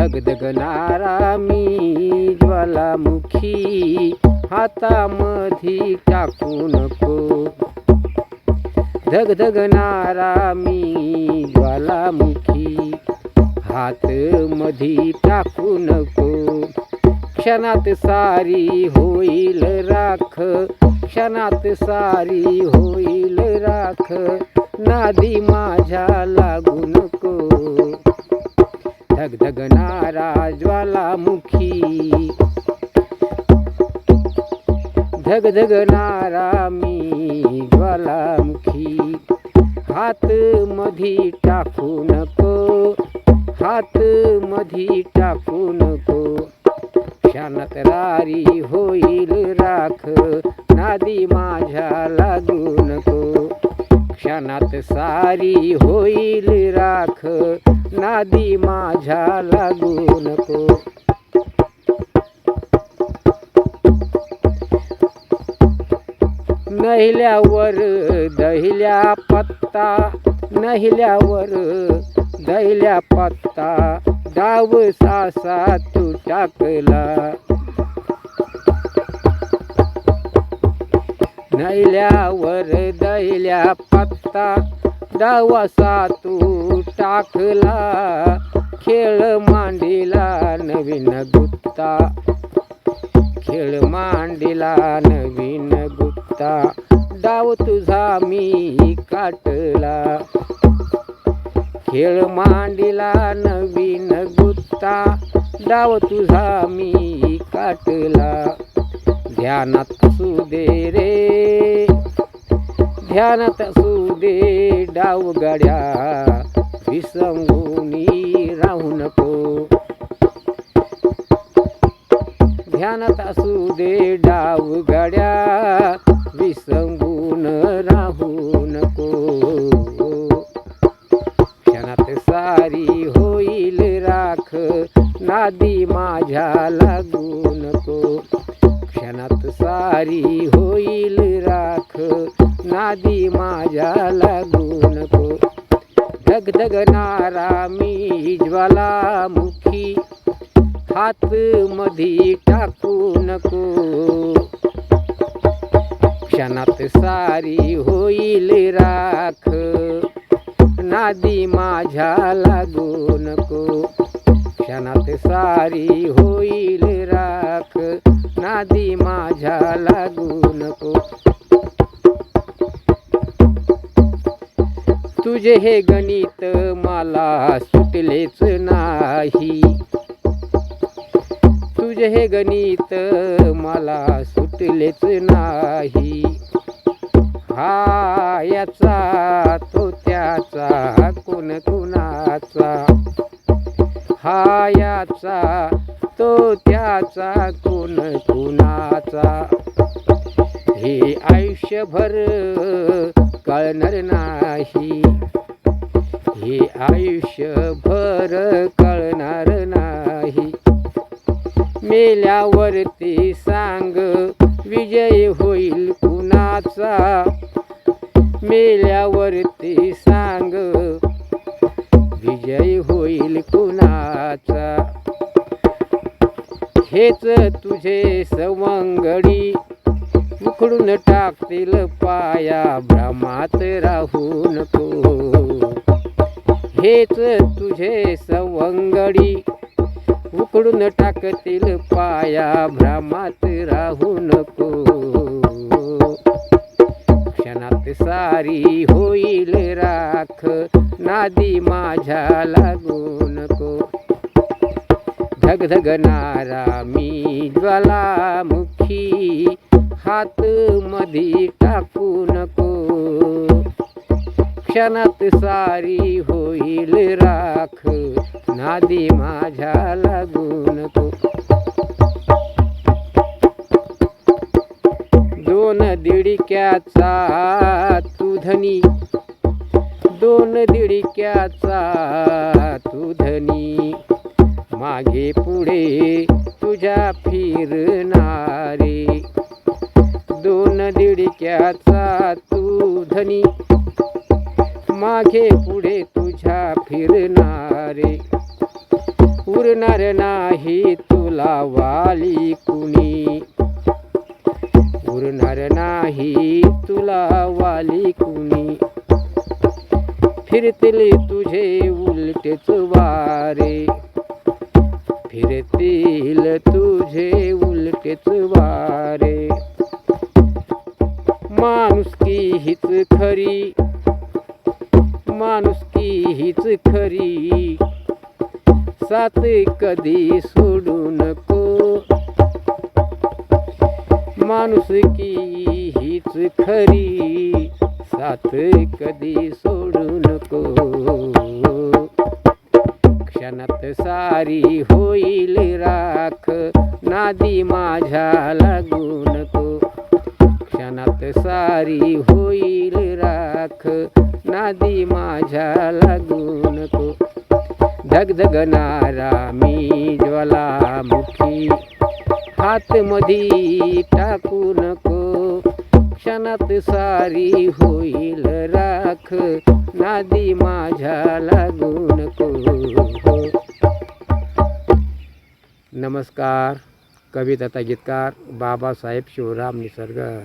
धगधगणारा मी ज्वालामुखी हातामधी टाकू नको. धगधगणारा मी ज्वालामुखी हात मधी टाकू नको. क्षणात सारी होईल राख क्षणात सारी होईल राख. नादी माझ्या लागू नको. धगधगणारा ज्वालामुखी धगधगणारा मी ज्वालामुखी हात मधी टाकू नको. हात मधी टाकू नको. क्षणात रारी होईल राख. नादी माझ्या लागू नको. क्षणात सारी होईल राख. नादी माझ्या लागू नको. नहिल्यावर दहिल्या पत्ता नहिल्यावर दहिल्या पत्ता. डाव सासा तू टाकला. नैल्यावर दैल्या पत्ता डावासा तू टाकला. खेळ मांडीला नवीन गुत्ता खेळ मांडीला नवीन गुत्ता डाव तुझा मी काटला. खेळ मांडीला नवीन गुत्ता डाव तुझा मी काटला. ध्यानात असू दे रे ध्यानात असू दे डाव गाड्या. विसंगुनी राहू नको. ध्यानात असू दे डाव गाड्या. विसंगून राहू नको. क्षणात सारी होईल राख. नादी माझ्या लागू नको. क्षणात सारी होईल राख. नादी माझ्या लागू नको धगधगणारा मी ज्वालामुखी. हात मधी टाकू नको क्षणात सारी होईल राख. नादी माझ्या लागू नको क्षणात सारी होईल राख. नादी माझ्या लागू नको तुझे हे गणित मला सुटलेच नाही. तुझे हे गणित मला सुटलेच नाही. हा याचा तो त्याचा कोण कुणाचा? हा याचा तो त्याचा कोण कुणाचा? हे आयुष्यभर कळणार नाही. हे आयुष्यभर कळणार नाही. मेल्यावरती सांग विजय होईल कुणाचा? मेल्यावरती सांग विजय होईल कुणाचा? हेच तुझे सवंगडी उखडून टाकतील पाया भ्रमात राहू नको हेच तुझे सवंगडी. उकडून टाकतील पाया भ्रमात राहू नको क्षणात सारी होईल राख नादी माझ्या लागू नको धगधगणारा मी ज्वालामुखी हात मधी टाकू नको. क्षणात सारी होईल राख नादी माझ्या लागू नको. दोन दिडक्याचा तू धनी. दोन दिडक्याचा तू धनी. मागे पुढे तुझ्या फिर दोन तू धनी. मागे पुढे तुझ्या फिरणारे. उरणार नाही तुला वाली कुणी. उरणार नाही तुला वाली कुणी. फिरतील तुझे उलटेच वारे. फिरतील तुझे उलटेच वारे. माणुसकी हीच खरी. माणुसकी हीच खरी. साथ कधी सोडू नको. माणुसकी हीच खरी. साथ कधी सोडू नको. क्षणात सारी होईल राख. नादी माझ्या लागू नको. रात सारी होईल राख. नादी माझ्या लागू नको. धगधगणारा मी ज्वालामुखी. हात मधी टाकू नको. क्षणात सारी होईल राख. नादी माझ्या लागू नको. हो. नमस्कार. कविता गीतकार बाबासाहेब शिवराम निसर्ग.